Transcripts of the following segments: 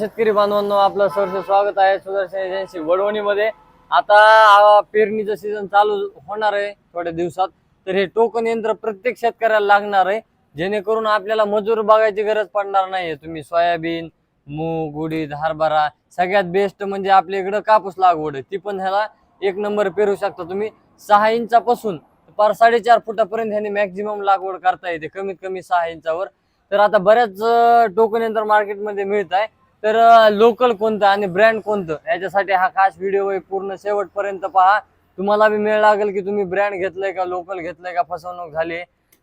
शेतकरी बांधवांनो आपलं सरसे स्वागत आहे सुदर्शन एजन्सी वडवणीमध्ये. आता पेरणीचं सीझन चालू होणार आहे थोड्या दिवसात. तर हे टोकन यंत्र प्रत्येक शेतकऱ्याला लागणार आहे. जेणेकरून आपल्याला मजूर बघायची गरज पडणार नाही तुम्ही सोयाबीन मूग उडीद हरभरा सगळ्यात बेस्ट म्हणजे आपल्या इकडं कापूस लागवड आहे. ती पण ह्याला एक नंबर पेरू शकता तुम्ही. सहा इंचापासून पार साडेचार फुटापर्यंत ह्याने मॅक्झिमम लागवड करता येते. कमीत कमी सहा इंचावर. तर आता बऱ्याच टोकन यंत्र मार्केटमध्ये मिळत आहे. तर लोकल कोणतं आणि ब्रँड कोणतं? याच्यासाठी हा खास व्हिडिओ आहे पूर्ण शेवटपर्यंत पहा. तुम्हाला बी मिळ लागेल की तुम्ही ब्रँड घेतलंय का लोकल घेतलंय का फसवणूक झाली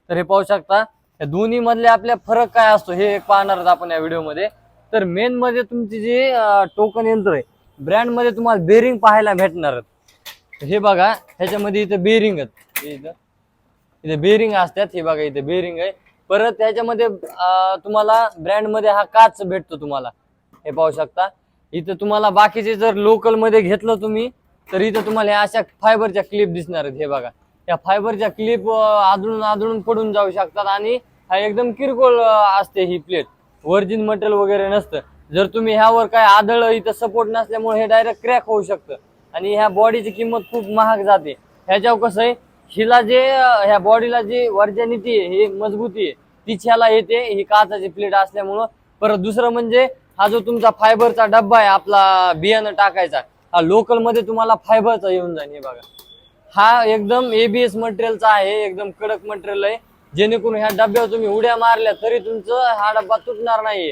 तर हे पाहू शकता. या दोन्ही मधले आपल्या फरक काय असतो हे पाहणारच पाहणार आपण या व्हिडिओमध्ये तर मेन मध्ये तुमची जी टोकन यंत्र आहे ब्रँडमध्ये तुम्हाला बेरिंग पाहायला भेटणार हे बघा ह्याच्यामध्ये इथं बेरिंग आहेत. इथं. इथे बेरिंग असतात. हे बघा इथे बेरिंग आहे. परत त्याच्यामध्ये तुम्हाला ब्रँडमध्ये हा काच भेटतो तुम्हाला. हे पाहू शकता. इथं तुम्हाला बाकीचे जर लोकलमध्ये घेतलं तुम्ही तर इथं तुम्हाला ह्या अशा फायबरच्या क्लिप दिसणार आहेत. हे बघा. या फायबरच्या क्लिप आदळून आदळून पडून जाऊ शकतात आणि हा एकदम किरकोळ असते ही प्लेट व्हर्जिन मटेरियल वगैरे नसतं. जर तुम्ही ह्यावर काय आदळ इथं सपोर्ट नसल्यामुळे हे डायरेक्ट क्रॅक होऊ शकतं. आणि ह्या बॉडीची किंमत खूप महाग जाते. ह्याच्यावर कसं आहे हिला जे ह्या बॉडीला जी वर्जनिटी आहे ही मजबूती आहे तिच्याला येते. ही काचाची प्लेट असल्यामुळं. परत दुसरं म्हणजे हा जो तुमचा फायबरचा डब्बा आहे आपला बियाणं टाकायचा हा लोकलमध्ये तुम्हाला फायबरचा येऊन जाईल हे बघा. हा एकदम एबीएस मटेरियलचा आहे एकदम कडक मटेरियल आहे. जेणेकरून ह्या डब्यावर तुम्ही उड्या मारल्या तरी तुमचं हा डब्बा तुटणार नाहीये.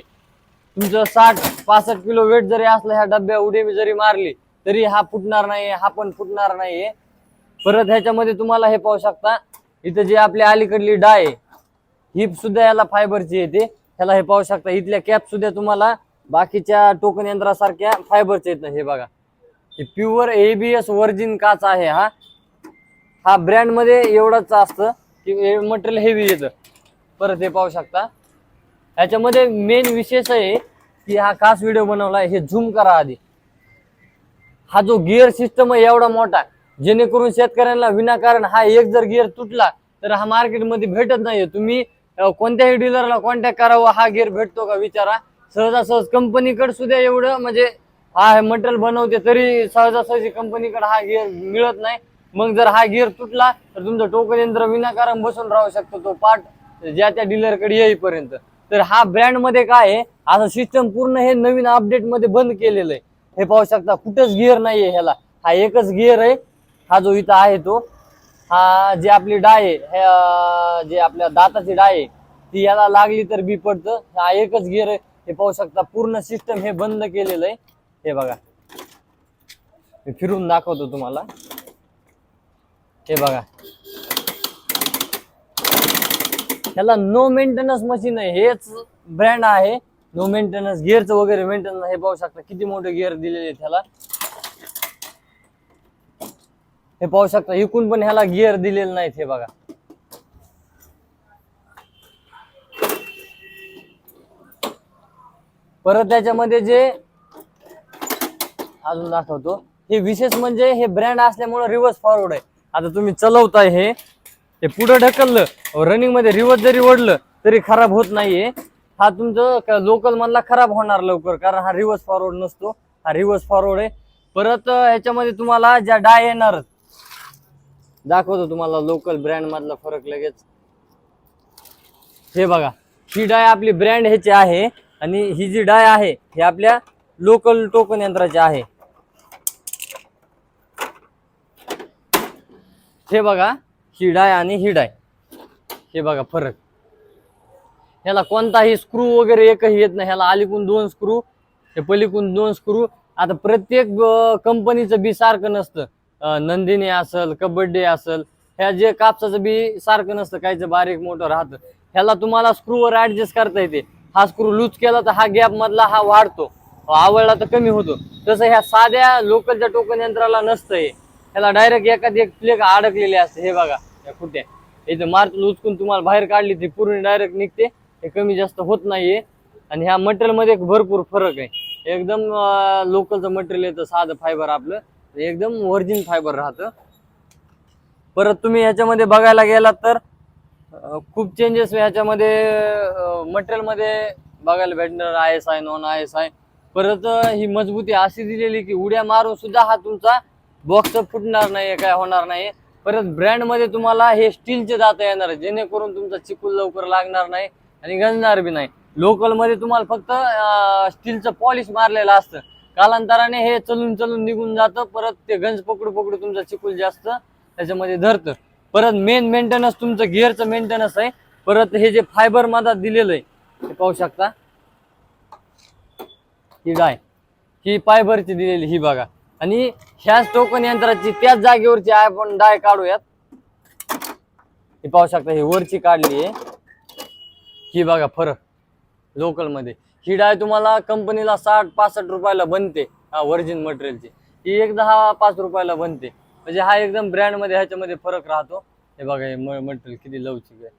तुमचं साठ पासष्ट किलो वेट जरी असलं ह्या डब्या उडी जरी मारली तरी हा फुटणार नाही हा पण फुटणार नाहीये. परत ह्याच्यामध्ये तुम्हाला हे पाहू शकता इथं जी आपली अलीकडली डाय आहे ही सुद्धा याला फायबरची येते. ह्याला हे पाहू शकता इथल्या कॅप सुद्धा तुम्हाला बाकीच्या टोकन यंत्रासारख्या फायबरचे येत हे बघा. हे प्युअर एबीएस वर्जिन काच आहे हा. हा ब्रँडमध्ये एवढंच असतं की मटेरियल हेवी येतं. परत हे पाहू शकता. ह्याच्यामध्ये मेन विशेष आहे की हा खास व्हिडिओ बनवला हे झूम करा आधी. हा जो गिअर सिस्टम आहे एवढा मोठा जेणेकरून शेतकऱ्यांना विनाकारण हा एक जर गिअर तुटला तर हा मार्केटमध्ये भेटत नाहीये. तुम्ही कोणत्याही डीलरला कॉन्टॅक्ट करावा हा गिअर भेटतो का विचारा. सहजासहज कंपनीकडे सुद्धा एवढं म्हणजे हा मटेरियल बनवते तरी सहजासहजी कंपनीकडे हा गिअर मिळत नाही. मग जर हा गिअर तुटला तर तुमचं टोकन यंत्र विनाकारण बसून राहू शकतो तो पार्ट ज्या त्या डीलरकडे येईपर्यंत. तर हा ब्रँडमध्ये काय आहे असं सिस्टम पूर्ण हे नवीन अपडेटमध्ये बंद केलेलं आहे. हे पाहू शकता कुठंच गिअर नाहीये ह्याला. हा एकच गिअर आहे हा जो इथं आहे तो. हा जी आपली डाय आहे जे आपल्या दाताची डाय आहे ती याला लागली तर बी पडतं. हा एकच गिअर आहे. हे पाहू शकता पूर्ण सिस्टम हे बंद केलेलं आहे. हे बघा. मी फिरून दाखवतो तुम्हाला. हे बघा. ह्याला नो मेंटेनन्स मशीन आहे. हेच ब्रँड आहे. नो मेंटेनन्स गिअरचं वगैरे मेंटेनन्स हे पाहू शकता किती मोठे गिअर दिलेले आहेत हे पाहू शकता इकून पण ह्याला गिअर दिलेलं नाहीत हे बघा. परत त्याच्यामध्ये जे अजून दाखवतो. हे विशेष म्हणजे हे ब्रँड असल्यामुळे रिव्हर्स फॉरवर्ड आहे. आता तुम्ही चलवताय हे. ते पुढे ढकललं. रनिंगमध्ये रिव्हर्स जरी ओढलं तरी खराब होत नाहीये. हा तुमचं लोकल मधला खराब होणार लवकर कारण हा रिव्हर्स फॉरवर्ड नसतो. हा रिव्हर्स फॉरवर्ड आहे. परत ह्याच्यामध्ये तुम्हाला ज्या डाय येणार दाखवतो तुम्हाला लोकल ब्रँड मधला फरक लगेच. हे बघा ही डाय आपली ब्रँड ह्याची आहे. आणि ही जी डाय आहे ही आपल्या लोकल टोकन यंत्राची आहे. हे बघा ही डाय आणि ही डाय. हे बघा फरक. ह्याला कोणताही स्क्रू वगैरे एकही येत नाही. ह्याला अलीकून दोन स्क्रू हे पलीकून दोन स्क्रू आता प्रत्येक कंपनीचं बी सारखं नसतं. नंदिनी असल कबड्डी असल ह्या जे कापसाचं बी सारखं नसतं. काहीचं बारीक मोठं राहतं. ह्याला तुम्हाला स्क्रूवर ऍडजस्ट करता येते. हा स्क्रू लूज केला तर हा गॅप मधला हा वाढतो. आवडला तर कमी होतो. तसं ह्या साध्या लोकलच्या टोकन यंत्राला नसतं हे ह्याला डायरेक्ट एखादी एक प्लेग अडकलेली असते. हे बघा या हे इथे मार्च उचकून तुम्हाला बाहेर काढली ती पूर्ण डायरेक्ट निघते. हे कमी जास्त होत नाहीये. आणि ह्या मटेरियलमध्ये भरपूर फरक आहे. एकदम लोकलचं मटेरियल येतं साधं फायबर आपलं. एकदम ओरिजिन फायबर राहतं. परत तुम्ही ह्याच्यामध्ये बघायला गेलात तर खूप चेंजेस ह्याच्यामध्ये मटेरियलमध्ये बघायला भेटणार I S I non I S I परत ही मजबूती अशी दिलेली की उड्या मारून सुद्धा हा तुमचा बॉक्स फुटणार नाही काय होणार नाही परत ब्रँडमध्ये तुम्हाला हे स्टीलचे दात येणार आहे, जेणेकरून तुमचा चिकूल लवकर लागणार नाही आणि गंजणार बी नाही. लोकलमध्ये तुम्हाला फक्त स्टीलचं पॉलिश मारलेलं असतं. कालांतराने हे चलून चलून निघून जातं परत ते गंज पकडू पकडू तुमचा चिकूल जास्त त्याच्यामध्ये धरतं. परत मेन मेंटेनन्स तुमचं गिअरचं मेंटेनन्स आहे. परत हे जे फायबर मधात दिलेलं आहे पाहू शकता. ही गाय ही फायबरची दिलेली ही बघा. आणि ह्याच टोकन यंत्राची त्याच जागेवरची आपण डाय काढूयात. ही पाहू शकता ही वरची काढली आहे. ही बघा फरक. लोकलमध्ये. ही डाय तुम्हाला कंपनीला साठ पासष्ट रुपयाला बनते हा व्हर्जिन मटेरियलची ही एक दहा पाच रुपयाला बनते. म्हणजे हा एकदम ब्रँडमध्ये ह्याच्यामध्ये फरक राहतो. हे बघा हे मटेरियल किती लवचिक आहे.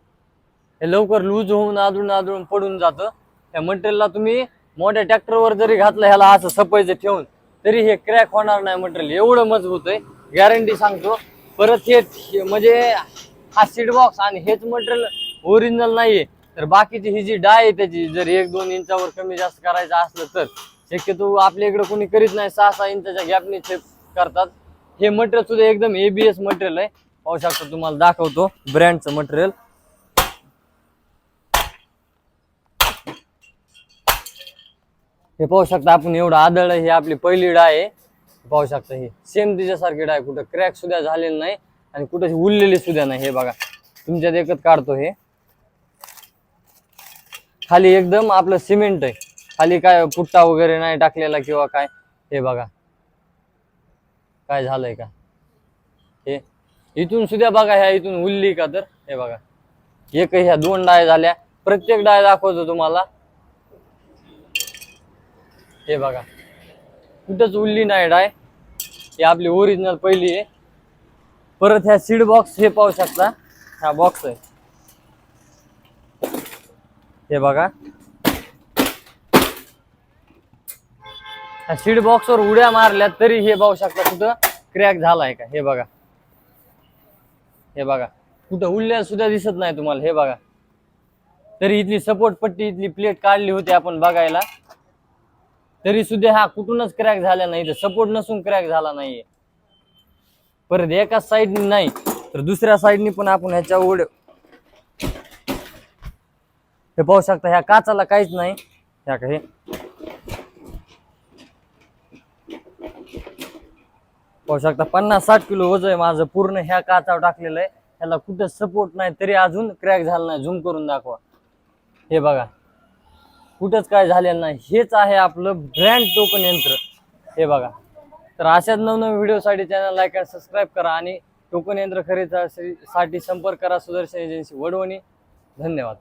हे लवकर लूज होऊन आदळून आदळून पडून जातं. त्या मटेरियलला तुम्ही मोठ्या ट्रॅक्टरवर जरी घातलं ह्याला असं सपायचं ठेवून तरी हे क्रॅक होणार नाही मटेरियल एवढं मजबूत आहे. गॅरंटी सांगतो. परत हे म्हणजे हा सीडबॉक्स आणि हेच मटेरियल ओरिजिनल नाहीये. तर बाकीची ही जी डाय आहे त्याची जर एक दोन इंचावर कमी जास्त करायचं असलं तर शक्यतो आपल्या इकडे कोणी करीत नाही. सहा सहा इंचाच्या गॅपने छेप करतात. हे मटेरियल सुद्धा एकदम एबीएस मटेरियल आहे. पाहू शकता तुम्हाला दाखवतो ब्रँडचं मटेरियल हे पाहू शकता आपण एवढं आदळ ही आपली पहिली डाय आहे. पाहू शकता ही. सेम तिच्यासारखी डाय कुठं क्रॅक सुद्धा झालेलं नाही आणि कुठं उरलेली सुद्धा नाही. हे बघा तुमच्या देखत काढतो हे. खाली एकदम आपलं सिमेंट आहे. खाली काय पुट्टा वगैरे नाही टाकलेला किंवा काय हे बघा. काय झालंय का? हे इथून सुद्धा बघा ह्या इथून उरली का तर? हे बघा. एक ह्या दोन डाय झाल्या. प्रत्येक डाय दाखवतो तुम्हाला. हे बघा. कुठंच उरली नाही डाय. हे आपली ओरिजिनल पहिली आहे. परत ह्या सीड बॉक्स हे पाहू शकता. हा बॉक्स आहे. हे बघा. सीड बॉक्सवर उड्या मारल्या तरी हे पाहू शकता कुठं क्रॅक झालाय का? हे बघा. हे बघा. कुठं उडल्या सुद्धा दिसत नाही तुम्हाला. हे बघा. तरी इथली सपोर्ट पट्टी इथली प्लेट काढली होती आपण बघायला. तरी सुद्धा हा कुठूनच क्रॅक झाला नाही. सपोर्ट नसून क्रॅक झाला नाहीये. परत एकाच साईडनी नाही तर दुसऱ्या साईडनी पण आपण ह्याच्या उड हे पाहू शकता ह्या काचाला काहीच नाही. ह्या का पाहू शकता पन्नास साठ किलो वजन आहे माझं पूर्ण ह्या काचावर टाकलेलं आहे. ह्याला कुठं सपोर्ट नाही तरी अजून क्रॅक झाला नाही झूम करून दाखवा. हे बघा. कुठंच काय झालेलं नाही. हेच आहे आपलं ब्रँड टोकन यंत्र. हे बघा. तर अशाच नवनवीन व्हिडिओसाठी चॅनल लाईक आणि सबस्क्राईब करा आणि टोकन यंत्र खरेदीसाठी संपर्क करा सुदर्शन एजन्सी वडवणी. धन्यवाद.